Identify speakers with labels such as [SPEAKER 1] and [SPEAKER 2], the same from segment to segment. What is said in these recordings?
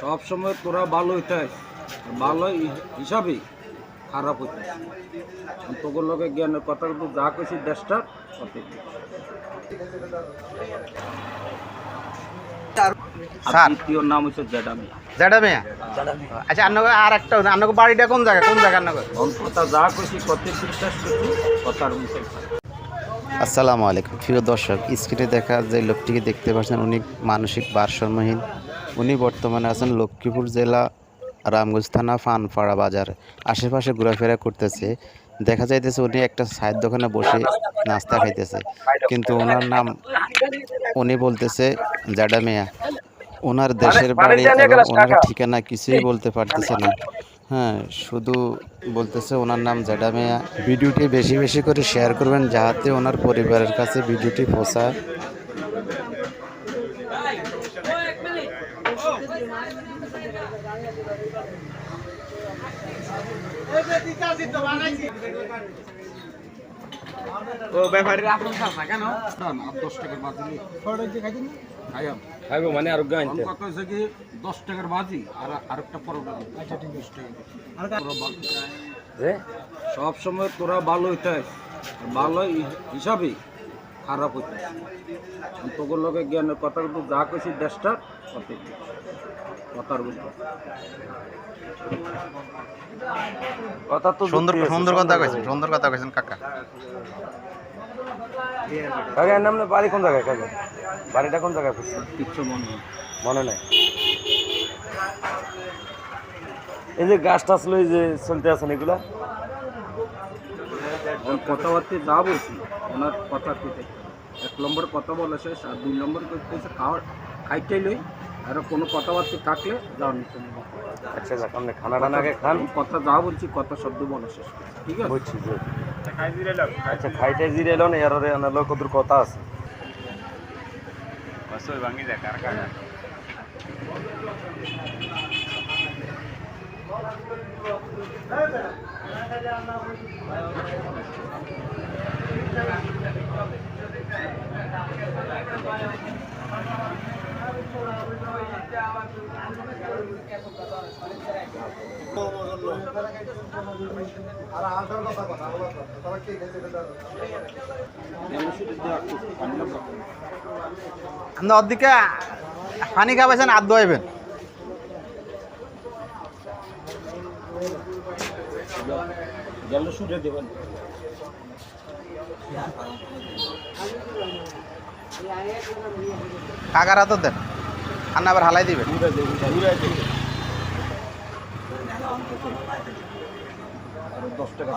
[SPEAKER 1] সব সময় তোরা ভালো হইতে ভালো হিসাবে খারাপ হইতে তোর লোকে জ্ঞানের কথা কিন্তু যা কইছি দেশটা
[SPEAKER 2] স্যার।
[SPEAKER 1] দ্বিতীয় নাম হচ্ছে জেডামি
[SPEAKER 2] জেডা আচ্ছা আপনাকে আর একটা আপনাকে বাড়িটা কোন জায়গা কোন জায়গা আপনাকে
[SPEAKER 1] কথা যা কইছি কত বিশ্বাস করছি কথার মুখে
[SPEAKER 2] আসসালামু আলাইকুম। প্রিয় দর্শক স্ক্রিনে দেখা যে লোকটিকে দেখতে পাচ্ছেন উনি মানসিক ভারসাম্যহীন। উনি বর্তমানে আছেন লক্ষ্মীপুর জেলা রামগঞ্জ থানা ফানপাড়া বাজার। আশেপাশে ঘোরাফেরা করতেছে। দেখা যাইতেছে উনি একটা চায়ের দোকানে বসে নাস্তা খাইতেছে। কিন্তু ওনার নাম উনি বলতেছে জাডা মেয়া ওনার দেশের বাড়ি এবং ওনার ঠিকানা কিছুই বলতে পারতেছে না। হ্যাঁ শুধু বলতেছে ওনার নাম জেডা মেয়া। ভিডিওটি বেশি বেশি করে শেয়ার করবেন যাতে ওনার পরিবারের কাছে ভিডিওটি পৌঁছায়।
[SPEAKER 1] ও ব্যাপারীরা আপন খাস না কেন আর দশ টাকার বাজি খাইয়াম খাইবো মানে আর গাইন কত হয়েছে কি দশ টাকার বাজি আর আরেকটা পরোটা আচ্ছা ঠিক দশ টাকা। সব সময় তোরা ভালো হইতে ভালো হিসাবে খারাপ হইতে তোর লোকে জ্ঞানের কথা কিন্তু যা কইছি দেশটা কথা তো
[SPEAKER 2] সুন্দর সুন্দর কথা কইছেন সুন্দর কথা কইছেন কাকা।
[SPEAKER 3] কাকা নাম বাড়ি কোন জায়গায় কাকা? বাড়িটা কোন জায়গায় করছে
[SPEAKER 1] কিচ্ছু মনে
[SPEAKER 3] মনে নাই? এই যে গাছ টাছ লই যে চলতে আছেন এগুলা?
[SPEAKER 1] কথাবার্তা যা বলছি ওনার কথা এক নম্বর কথা বলে শেষ আর দুই নম্বর করতেছে খাওয়ার খাইতে লই আর কোনো কথাবার্তা থাকলে যাও
[SPEAKER 3] আচ্ছা যাক আপনি খানা টানা আগে খান।
[SPEAKER 1] কথা যা বলছি কথা শব্দ বলে শেষ ঠিক আছে?
[SPEAKER 3] বুঝছি যে আচ্ছা খাইতে জিরে এলো না এর আনার লোক কত কথা আছে।
[SPEAKER 2] আপনি অর্ধেকে পানি খাবেছেন আর দোয়াইবেন।
[SPEAKER 1] শুটে দেবেন।
[SPEAKER 2] কাকার দেন। আর আবার হালাই দিবেন
[SPEAKER 1] দশ টাকা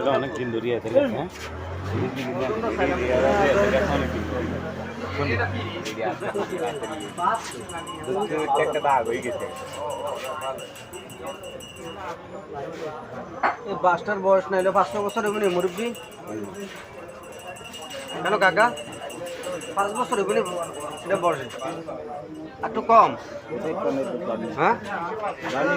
[SPEAKER 1] চা
[SPEAKER 3] অনেক দিন ধরিয়ে আছে হ্যাঁ একটা দাগ হয়ে গেছে
[SPEAKER 1] এই বাসটার বয়স না হলে পাঁচশো বছর এগুলি মুরব্বী। কেন কাকা? পাঁচ বছর এগুলি এটা বয়স একটু কম। হ্যাঁ? জানি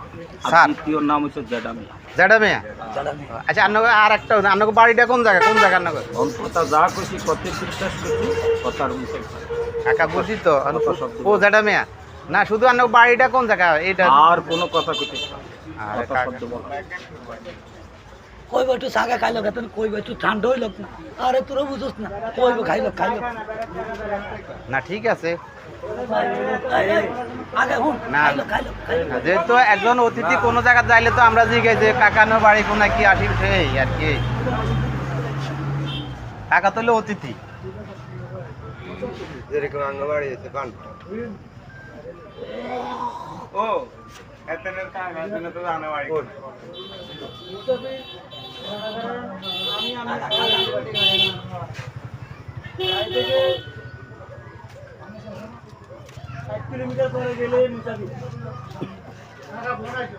[SPEAKER 2] স্যার।
[SPEAKER 1] দ্বিতীয় নাম হচ্ছে জেডামি
[SPEAKER 2] জেডা আচ্ছা আপনাকে আর একটা আপনাকে বাড়িটা কোন জায়গা কোন জায়গা আপনাকে
[SPEAKER 1] কথা যা কইছি কত বিশ্বাস করছি কথার
[SPEAKER 2] কাকা বুঝি তো ও যেটা না শুধু আনো বাড়িটা কোন জায়গা এটা
[SPEAKER 1] আর কোনো কথা কইতে
[SPEAKER 2] আরে
[SPEAKER 1] কথা শব্দ বলা।
[SPEAKER 4] কইব একটু সাগা খাইলো কইব একটু ঠান্ডা হইল আরে তোরা বুঝোস না। কইব খাইলো খাইলো।
[SPEAKER 2] না ঠিক আছে। যেহেতু একজন অতিথি কোনো জায়গায় যাইলে তো আমরা জিজ্ঞাসা যে কাকানো বাড়ি কোনা কি আসি? সেই আর কি। কাকা তো অতিথি।
[SPEAKER 3] যেরকম আছে ও এতনের এতনে তো আঙ্গবাড়ি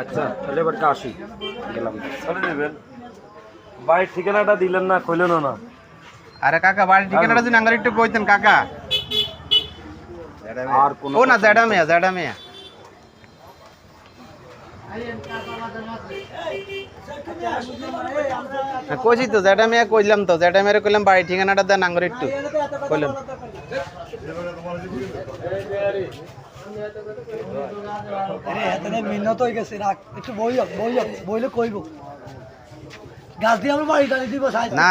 [SPEAKER 1] আচ্ছা তাহলে এবার আসি গেলাম
[SPEAKER 3] চলে দেবেন বাড়ির ঠিকানাটা দিলেন না কইলেন না
[SPEAKER 2] আরে কাকা বাড়ির ঠিকানাটা যদি আঙ্গার একটু কইতেন কাকা
[SPEAKER 1] আর কোনো
[SPEAKER 2] ও না
[SPEAKER 1] কথা
[SPEAKER 2] জ্যাডা মেয়া জ্যাডা মেয়া হ্যাঁ, কইছি তো জ্যাডা মেয়া কইলাম তো জ্যাডা মেয়ের কইলাম বাড়ির ঠিকানাটা দেন আঙ্গার একটু। কইলাম।
[SPEAKER 4] মিন্নত হয়ে গেছে রাখ একটু বই হোক বই হোক বইলে কইব। গাছ দিয়ে আমরা বাড়ি টানি দিব
[SPEAKER 2] না।